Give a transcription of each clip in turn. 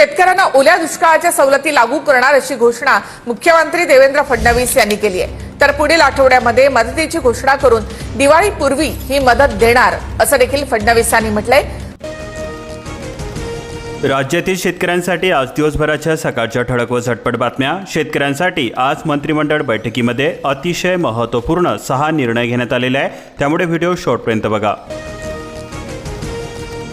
शेतकऱ्यांना ओल्या दुष्काळाच्या सवलती लागू करणार अशी घोषणा मुख्यमंत्री देवेंद्र फडणवीस यांनी केली आहे. तर पुढील आठवड्यामध्ये मदतीची घोषणा करून दिवाळीपूर्वी ही मदत देणार असं देखील फडणवीसांनी म्हटलंय. राज्यातील शेतकऱ्यांसाठी आज दिवसभराच्या सकाळच्या ठळक व झटपट बातम्या. शेतकऱ्यांसाठी आज मंत्रिमंडळ बैठकीमध्ये अतिशय महत्त्वपूर्ण सहा निर्णय घेण्यात आलेले आहे त्यामुळे व्हिडिओ शॉर्टपर्यंत बघा.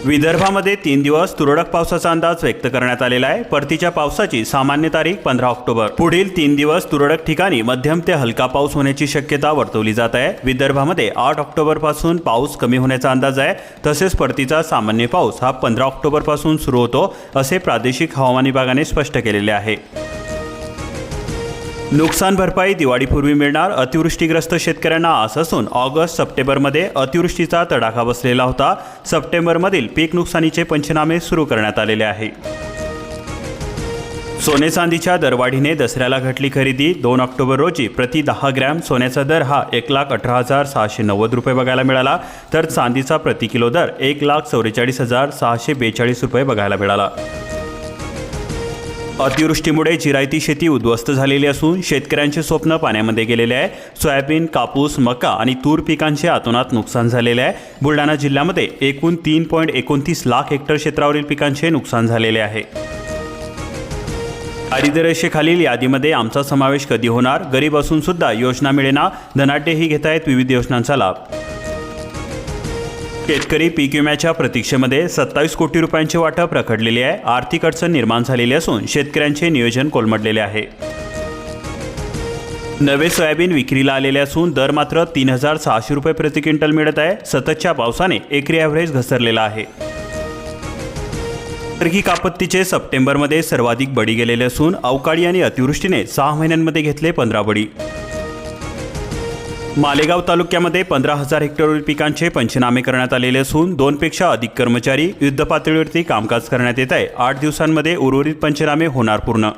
विदर्भामध्ये तीन दिवस तुरळक पावसाचा अंदाज व्यक्त करण्यात आलेला आहे. परतीच्या पावसाची सामान्य तारीख पंधरा ऑक्टोबर. पुढील तीन दिवस तुरळक ठिकाणी मध्यम ते हलका पाऊस होण्याची शक्यता वर्तवली जात आहे. विदर्भामध्ये आठ ऑक्टोबरपासून पाऊस कमी होण्याचा अंदाज आहे. तसेच परतीचा सामान्य पाऊस हा पंधरा ऑक्टोबरपासून सुरू होतो असे प्रादेशिक हवामान विभागाने स्पष्ट केलेले आहे. नुकसान भरपाई दिवाळीपूर्वी मिळणार. अतिवृष्टीग्रस्त शेतकऱ्यांना आस असून ऑगस्ट सप्टेंबरमध्ये अतिवृष्टीचा तडाखा बसलेला होता. सप्टेंबरमधील पीक नुकसानीचे पंचनामे सुरू करण्यात आलेले आहे. सोने चांदीच्या दरवाढीने दसऱ्याला घटली खरेदी. दोन ऑक्टोबर रोजी प्रति दहा ग्रॅम सोन्याचा दर हा एक लाख अठरा हजार सहाशे नव्वद रुपये बघायला मिळाला. तर चांदीचा प्रति किलो दर एक लाख चौवेचाळीस हजार सहाशे बेचाळीस रुपये बघायला मिळाला. अतिवृष्टीमुळे जिरायती शेती उद्ध्वस्त झालेली असून शेतकऱ्यांचे स्वप्न पाण्यामध्ये गेलेले आहे. सोयाबीन कापूस मका आणि तूर पिकांचे आतोनात नुकसान झालेले आहे. बुलढाणा जिल्ह्यामध्ये एकूण तीन पॉईंट एकोणतीस लाख हेक्टर क्षेत्रावरील पिकांचे नुकसान झालेले आहे. दारिद्र्यरेषेखालील यादीमध्ये आमचा समावेश कधी होणार? गरीब असून सुद्धा योजना मिळेना. धनाढ्यही घेत आहेत विविध योजनांचा लाभ. शेतकरी पीक विम्याच्या प्रतीक्षेमध्ये सत्तावीस कोटी रुपयांचे वाटप रखडलेले आहे. आर्थिक अडचण निर्माण झालेली असून शेतकऱ्यांचे नियोजन कोलमडलेले आहे. नवे सोयाबीन विक्रीला आलेले असून दर मात्र तीन हजार सहाशे रुपये प्रति क्विंटल मिळत आहे. सततच्या पावसाने एकरी ॲव्हरेज घसरलेला आहे. नैसर्गिक आपत्तीचे सप्टेंबरमध्ये सर्वाधिक बळी गेलेले असून अवकाळी आणि अतिवृष्टीने सहा महिन्यांमध्ये घेतले पंधरा बळी. मालेगाव तालुक्यामध्ये पंधरा हजार हेक्टरवरील पिकांचे पंचनामे करण्यात आलेले असून दोनपेक्षा अधिक कर्मचारी युद्धपातळीवरती कामकाज करण्यात येत आहे. आठ दिवसांमध्ये उर्वरित पंचनामे होणार पूर्ण.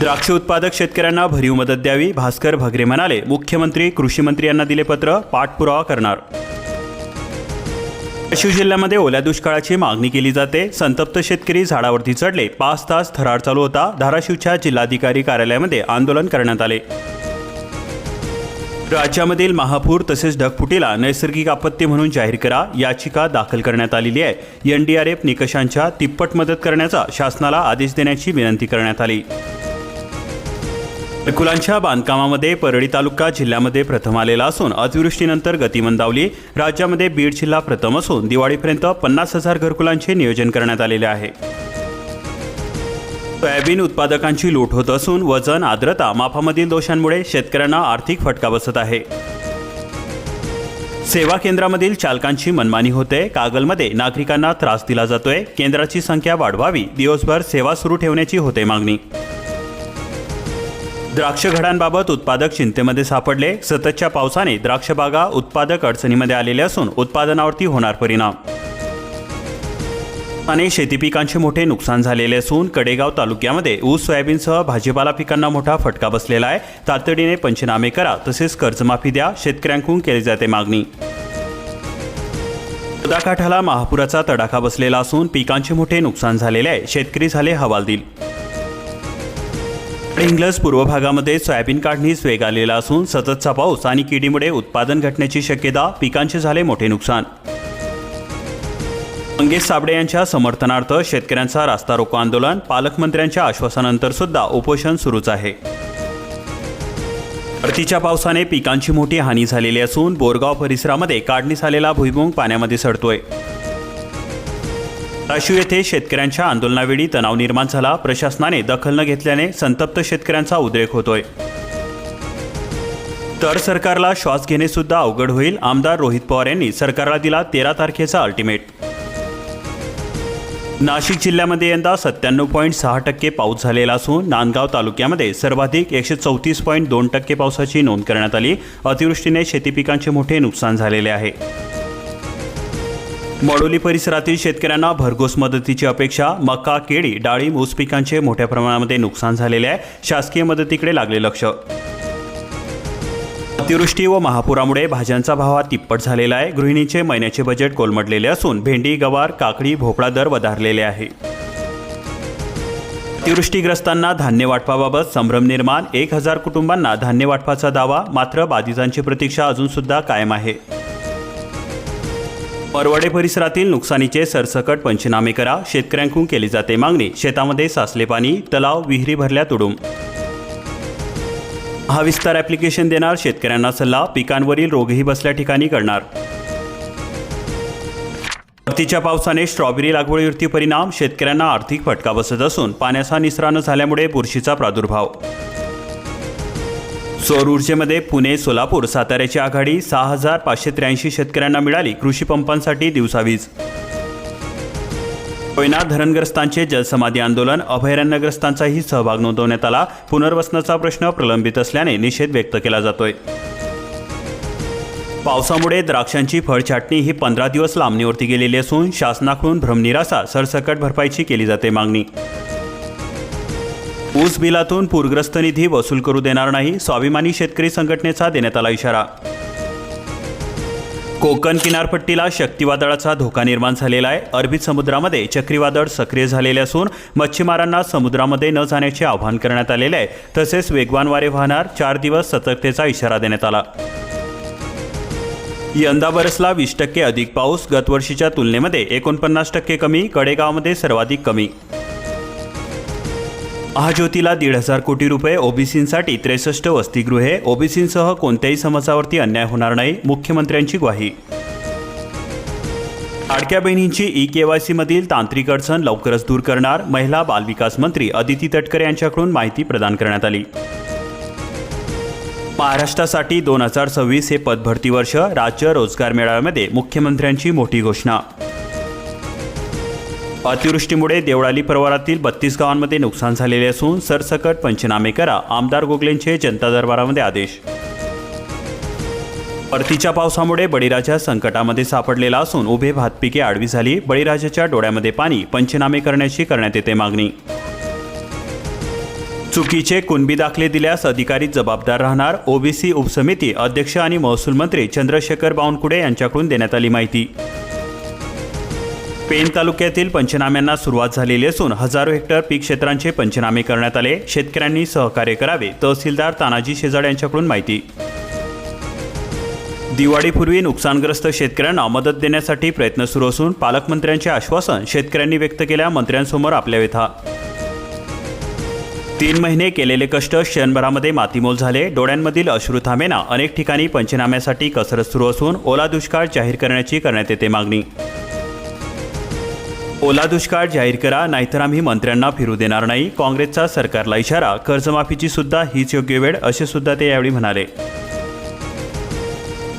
द्राक्ष उत्पादक शेतकऱ्यांना भरीव मदत द्यावी भास्कर भगरे म्हणाले. मुख्यमंत्री कृषी मंत्री यांना दिले पत्र पाठपुरावा करणार. धाराशिव जिल्ह्यामध्ये ओल्या दुष्काळाची मागणी केली जाते. संतप्त शेतकरी झाडावरती चढले. पाच तास थरार चालू होता. धाराशिवच्या जिल्हाधिकारी कार्यालयामध्ये आंदोलन करण्यात आले. राज्यामधील महापूर तसेच ढगफुटीला नैसर्गिक आपत्ती म्हणून जाहीर करा याचिका दाखल करण्यात आलेली आहे. एनडीआरएफ निकषांच्या तिप्पट मदत करण्याचा शासनाला आदेश देण्याची विनंती करण्यात आली. घरकुलांच्या बांधकामामध्ये परळी तालुका जिल्ह्यामध्ये प्रथम आलेला असून अतिवृष्टीनंतर गती मंदावली. राज्यामध्ये बीड जिल्हा प्रथम असून दिवाळीपर्यंत पन्नास हजार घरकुलांचे नियोजन करण्यात आलेले आहे. सोयाबीन उत्पादकांची लूट होत असून वजन आर्द्रता माफामधील दोषांमुळे शेतकऱ्यांना आर्थिक फटका बसत आहे. सेवा केंद्रामधील चालकांची मनमानी होते. कागलमध्ये नागरिकांना त्रास दिला जातोय. केंद्राची संख्या वाढवावी. दिवसभर सेवा सुरू ठेवण्याची होते मागणी. द्राक्ष घडांबाबत उत्पादक चिंतेमध्ये सापडले. सततच्या पावसाने द्राक्षबागा उत्पादक अडचणीमध्ये आलेले असून उत्पादनावरती होणार परिणाम. आणि शेती पिकांचे मोठे नुकसान झालेले असून कडेगाव तालुक्यामध्ये ऊस सोयाबीनसह भाजीपाला पिकांना मोठा फटका बसलेला आहे. तातडीने पंचनामे करा तसेच कर्जमाफी द्या शेतकऱ्यांकडून केली जाते मागणी. काठाला महापुराचा तडाखा बसलेला असून पिकांचे मोठे नुकसान झालेले आहे. शेतकरी झाले हवालदिल. इंग्लज पूर्व भागामध्ये सोयाबीन काढणीस वेग आलेला असून सततचा पाऊस आणि किडीमुळे उत्पादन घटण्याची शक्यता पिकांचे झाले मोठे नुकसान. मंगेश साबळे यांच्या समर्थनार्थ शेतकऱ्यांचा रास्ता रोको आंदोलन पालकमंत्र्यांच्या आश्वासनानंतर सुद्धा उपोषण सुरूच आहे. परतीच्या पावसाने पिकांची मोठी हानी झालेली असून बोरगाव परिसरामध्ये काढणीस आलेला भुईमुंग पाण्यामध्ये सडतोय. राशीव येथे शेतकऱ्यांच्या आंदोलनावेळी तणाव निर्माण झाला. प्रशासनाने दखल न घेतल्याने संतप्त शेतकऱ्यांचा उद्रेक होतोय. तर सरकारला श्वास घेणे सुद्धा अवघड होईल आमदार रोहित पवार यांनी सरकारला दिला तेरा तारखेचा अल्टिमेट. नाशिक जिल्ह्यामध्ये यंदा सत्त्याण्णव पॉईंट सहा टक्के पाऊस झालेला असून नांदगाव तालुक्यामध्ये सर्वाधिक एकशे चौतीस पॉईंट दोन टक्के पावसाची नोंद करण्यात आली. अतिवृष्टीने शेती पिकांचे मोठे नुकसान झालेले आहे. मडोली परिसरातील शेतकऱ्यांना भरघोस मदतीची अपेक्षा मका केळी डाळिंब ऊस पिकांचे मोठ्या प्रमाणामध्ये नुकसान झालेले आहे. शासकीय मदतीकडे लागले लक्ष. अतिवृष्टी व महापुरामुळे भाज्यांचा भाव हा तिप्पट झालेला आहे. गृहिणीचे महिन्याचे बजेट कोलमडलेले असून भेंडी गवार काकडी भोपळा दर वधारलेले आहे. अतिवृष्टीग्रस्तांना धान्य वाटपाबाबत संभ्रम निर्माण. एक हजार कुटुंबांना धान्य वाटपाचा दावा. मात्र बाधितांची प्रतीक्षा अजून सुद्धा कायम आहे. परवडे परिसरातील नुकसानीचे सरसकट पंचनामे करा. शेतकऱ्यांकडून केली जाते मागणी. शेतामध्ये साचले पाणी तलाव विहिरी भरल्या तुडूंब हा विस्तार ॲप्लिकेशन देणार शेतकऱ्यांना सल्ला पिकांवरील रोगही बसल्या ठिकाणी करणार. परतीच्या पावसाने स्ट्रॉबेरी लागवडीवरती परिणाम शेतकऱ्यांना आर्थिक फटका बसत असून पाण्याचा निसरा न झाल्यामुळे बुरशीचा प्रादुर्भाव. सौर ऊर्जेमध्ये पुणे सोलापूर साताऱ्याची आघाडी सहा हजार पाचशे त्र्याऐंशी शेतकऱ्यांना मिळाली कृषी पंपांसाठी दिवसावीज. कोयना धरणग्रस्तांचे जलसमाधी आंदोलन अभयारण्यग्रस्तांचाही सहभाग नोंदवण्यात आला. पुनर्वसनाचा प्रश्न प्रलंबित असल्याने निषेध व्यक्त केला जातोय. पावसामुळे द्राक्षांची फळछाटणी ही पंधरा दिवस लांबणीवरती गेलेली असून शासनाकडून भ्रमनिरासा सरसकट भरपाईची केली जाते मागणी. ऊस बिलातून पूरग्रस्त निधी वसूल करू देणार नाही स्वाभिमानी शेतकरी संघटनेचा देण्यात आला इशारा. कोकण किनारपट्टीला शक्तिवादळाचा धोका निर्माण झालेला आहे. अरबी समुद्रामध्ये चक्रीवादळ सक्रिय झालेले असून मच्छीमारांना समुद्रामध्ये न जाण्याचे आवाहन करण्यात आलेले आहे. तसेच वेगवान वारे वाहणार चार दिवस सतर्कतेचा इशारा देण्यात आला. यंदा बरसला वीस टक्के अधिक पाऊस गतवर्षीच्या तुलनेमध्ये एकोणपन्नास टक्के कमी कडेगावमध्ये सर्वाधिक कमी. महाज्योतीला दीड हजार कोटी रुपये ओबीसींसाठी त्रेसष्ट वसतिगृहे. ओबीसींसह कोणत्याही समाजावरती अन्याय होणार नाही मुख्यमंत्र्यांची ग्वाही. लाडक्या बहिणींची ई केवायसी मधील तांत्रिक अडचण लवकरच दूर करणार महिला बालविकास मंत्री अदिती तटकरे यांच्याकडून माहिती प्रदान करण्यात आली. महाराष्ट्रासाठी दोन हजार सव्वीस हे पदभरती वर्ष राज्य रोजगार मेळाव्यामध्ये मुख्यमंत्र्यांची मोठी घोषणा. अतिवृष्टीमुळे देवळाली परिवारातील बत्तीस गावांमध्ये नुकसान झालेले असून सरसकट पंचनामे करा आमदार गोगलेंचे जनता दरबारामध्ये आदेश. परतीच्या पावसामुळे बळीराजा संकटामध्ये सापडलेला असून उभे भातपिके आडवी झाली बळीराजाच्या डोळ्यामध्ये पाणी पंचनामे करण्याची करण्यात येते मागणी. चुकीचे कुणबी दाखले दिल्यास अधिकारी जबाबदार राहणार ओबीसी उपसमिती अध्यक्ष आणि महसूल मंत्री चंद्रशेखर बावनकुळे यांच्याकडून देण्यात आली माहिती. पेण तालुक्यातील पंचनाम्यांना सुरुवात झालेली असून हजारो हेक्टर पीक क्षेत्रांचे पंचनामे करण्यात आले. शेतकऱ्यांनी सहकार्य करावे. तहसीलदार तानाजी शेजाड यांच्याकडून माहिती. दिवाळीपूर्वी नुकसानग्रस्त शेतकऱ्यांना मदत देण्यासाठी प्रयत्न सुरू असून पालकमंत्र्यांचे आश्वासन शेतकऱ्यांनी व्यक्त केल्या मंत्र्यांसमोर आपल्या व्यथा. तीन महिने केलेले कष्ट क्षणभरामध्ये मातीमोल झाले. डोळ्यांमधील अश्रू थांबेना. अनेक ठिकाणी पंचनाम्यासाठी कसरत सुरू असून ओला दुष्काळ जाहीर करण्याची करण्यात येते मागणी. ओला दुष्काळ जाहीर करा नाहीतर आम्ही मंत्र्यांना फिरू देणार नाही. काँग्रेसचा सरकारला इशारा कर्जमाफीची सुद्धा हीच योग्य वेळ असे सुद्धा ते यावेळी म्हणाले.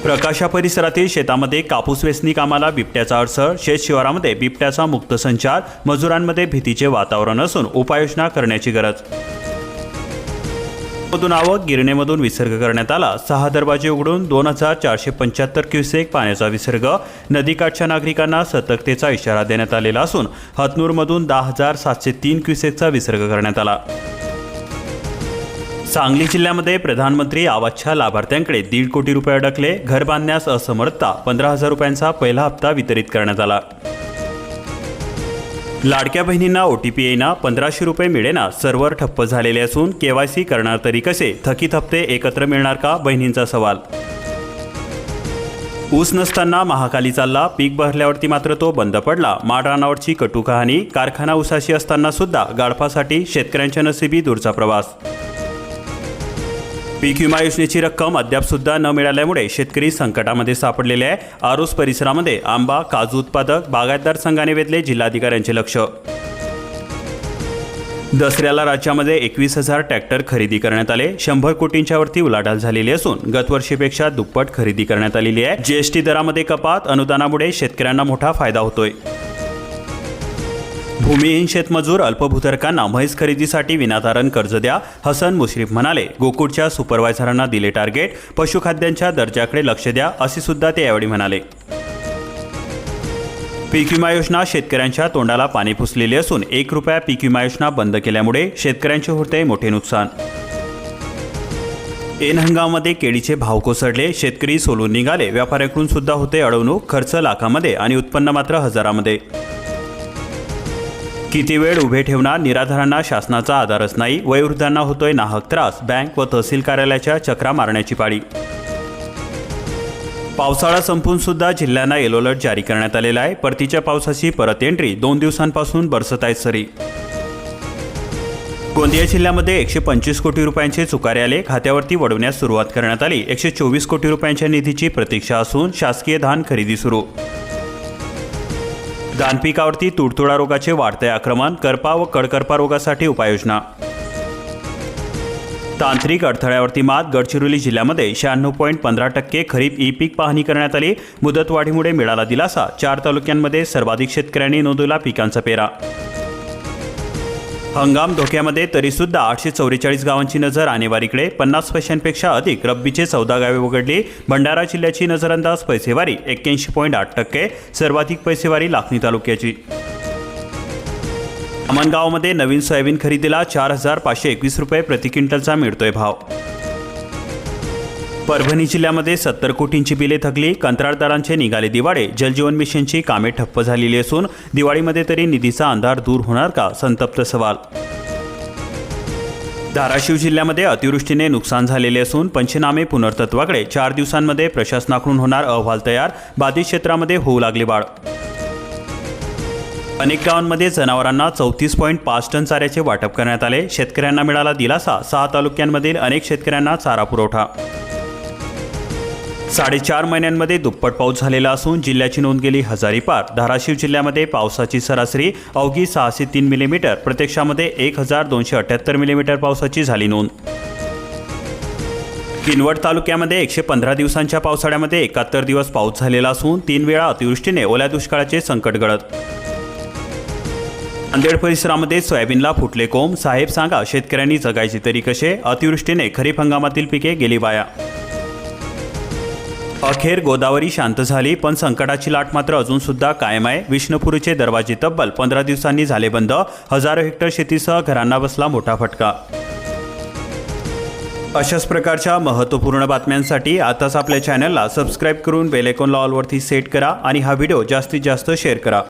प्रकाशा परिसरातील शेतामध्ये कापूस वेचणी कामाला बिबट्याचा अडसर शेत शिवारामध्ये बिबट्याचा मुक्त संचार मजुरांमध्ये भीतीचे वातावरण असून उपाययोजना करण्याची गरज मधून आवक गिरणेमधून विसर्ग करण्यात आला. सहा दरवाजे उघडून दोन हजार चारशे पंच्याहत्तर क्युसेक पाण्याचा विसर्ग नदीकाठच्या नागरिकांना सतर्कतेचा इशारा देण्यात आलेला असून हतनूरमधून दहा हजार सातशे तीन क्युसेकचा विसर्ग करण्यात आला. सांगली जिल्ह्यामध्ये प्रधानमंत्री आवाजच्या लाभार्थ्यांकडे दीड कोटी रुपये अडकले. घर बांधण्यास असमर्थता पंधरा हजार रुपयांचा पहिला हप्ता वितरित करण्यात आला. लाडक्या बहिणींना ओटीपी येईना पंधराशे रुपये मिळेना सर्व्हर ठप्प झालेले असून केवायसी करणार तरी कसे? थकीत हप्ते एकत्र मिळणार का? बहिणींचा सवाल. ऊस नसताना महाकाली चालला पीक भरल्यावरती मात्र तो बंद पडला. माडरानावरची कटू कहाणी कारखाना उसाशी असताना सुद्धा गाडपासाठी शेतकऱ्यांच्या नसिबी दूरचा प्रवास. पीक विमा योजनेची रक्कम अद्याप सुद्धा न मिळाल्यामुळे शेतकरी संकटामध्ये सापडलेले आहे. आरोस परिसरामध्ये आंबा काजू उत्पादक बागायतदार संघाने वेधले जिल्हाधिकाऱ्यांचे लक्ष. दसऱ्याला राज्यामध्ये एकवीस हजार ट्रॅक्टर खरेदी करण्यात आले. शंभर कोटींच्या वरती उलाढाल झालेली असून गतवर्षीपेक्षा दुप्पट खरेदी करण्यात आलेली आहे. जीएसटी दरामध्ये कपात अनुदानामुळे शेतकऱ्यांना मोठा फायदा होतोय. भूमिहीन शेतमजूर अल्पभूधारकांना म्हैस खरेदीसाठी विनातारण कर्ज द्या हसन मुश्रीफ म्हणाले. गोकुळच्या सुपरवायझरांना दिले टार्गेट पशुखाद्यांच्या दर्जाकडे लक्ष द्या असे सुद्धा ते यावेळी म्हणाले. पीक विमा योजना शेतकऱ्यांच्या तोंडाला पाणी पुसलेली असून एक रुपया पीक विमा योजना बंद केल्यामुळे शेतकऱ्यांचे होते मोठे नुकसान. एन हंगामामध्ये केळीचे भाव कोसळले शेतकरी सोलून निघाले व्यापाऱ्यांकडून सुद्धा होते अडवणूक खर्च लाखामध्ये आणि उत्पन्न मात्र हजारामध्ये. किती वेळ उभे ठेवणार निराधारांना शासनाचा आधारच नाही? वयोवृद्धांना होतोय नाहक त्रास. बँक व तहसील कार्यालयाच्या चक्रा मारण्याची पाळी. पावसाळा संपून सुद्धा जिल्ह्यांना येलो अलर्ट जारी करण्यात आलेला आहे. परतीच्या पावसाची परत एंट्री दोन दिवसांपासून बरसत आहेत सरी. गोंदिया जिल्ह्यामध्ये एकशे पंचवीस कोटी रुपयांचे चुकारे आले. खात्यावरती वडवण्यास सुरुवात करण्यात आली. एकशे चोवीस कोटी रुपयांच्या निधीची प्रतीक्षा असून शासकीय धान खरेदी सुरू. धानपिकावरती तुडतुडा रोगाचे वाढते आक्रमण करपा व कडकरपा रोगासाठी उपाययोजना. तांत्रिक अडथळ्यावरती मात गडचिरोली जिल्ह्यामध्ये शहाण्णव पॉईंट पंधरा टक्के खरीप ई पीक पाहणी करण्यात आली. मुदतवाढीमुळे मिळाला दिलासा. चार तालुक्यांमध्ये सर्वाधिक शेतकऱ्यांनी नोंदवला पिकांचा पेरा. हंगाम धोक्यामध्ये तरीसुद्धा आठशे चौवेचाळीस गावांची नजर आणेवारीकडे. पन्नास पैशांपेक्षा अधिक रब्बीचे चौदा गावे वगळली भंडारा जिल्ह्याची नजरअंदाज पैसेवारी एक्क्याऐंशी पॉईंट आठ टक्के सर्वाधिक पैसेवारी लाखनी तालुक्याची. अमनगावमध्ये नवीन सोयाबीन खरेदीला चार हजार पाचशे एकवीस रुपये प्रति क्विंटलचा मिळतोय भाव. परभणी जिल्ह्यामध्ये सत्तर कोटींची बिले थकली कंत्राटदारांचे निघाले दिवाळे जलजीवन मिशनची कामे ठप्प झालेली असून दिवाळीमध्ये तरी निधीचा अंधार दूर होणार का? संतप्त सवाल. धाराशिव जिल्ह्यामध्ये अतिवृष्टीने नुकसान झालेले असून पंचनामे पुनर्तत्वाकडे चार दिवसांमध्ये प्रशासनाकडून होणार अहवाल तयार बाधित क्षेत्रामध्ये होऊ लागली वाढ अनेक गावांमध्ये जनावरांना चौतीस पॉईंट पाच टन चाऱ्याचे वाटप करण्यात आले. शेतकऱ्यांना मिळाला दिलासा. सहा तालुक्यांमधील अनेक शेतकऱ्यांना चारा पुरवठा साडेचार महिन्यांमध्ये दुप्पट पाऊस झालेला असून जिल्ह्याची नोंद गेली हजारी पार. धाराशिव जिल्ह्यामध्ये पावसाची सरासरी अवघी सहाशे तीन मिलीमीटर प्रत्यक्षामध्ये एक हजार दोनशे अठ्याहत्तर मिलीमीटर पावसाची झाली नोंद. किनवट तालुक्यामध्ये एकशे पंधरा दिवसांच्या पावसाळ्यामध्ये एकाहत्तर दिवस पाऊस झालेला असून तीन वेळा अतिवृष्टीने ओल्या दुष्काळाचे संकट गळत नांदेड परिसरामध्ये सोयाबीनला फुटले कोंब. साहेब सांगा शेतकऱ्यांनी जगायचे तरी कसे? अतिवृष्टीने खरीप हंगामातील पिके गेली वाया. अखेर गोदावरी शांत झाली पण संकटाची लाट मात्र अजून सुद्धा कायम आहे. विष्णुपुरीचे दरवाजे तब्बल पंधरा दिवसांनी झाले बंद. हजारो हेक्टर शेतीसह घरांना बसला मोठा फटका. अशाच प्रकारच्या महत्त्वपूर्ण बातम्यांसाठी आताच आपल्या चॅनलला सबस्क्राईब करून बेलेकॉन ऑलवरती सेट करा आणि हा व्हिडिओ जास्तीत जास्त शेअर करा.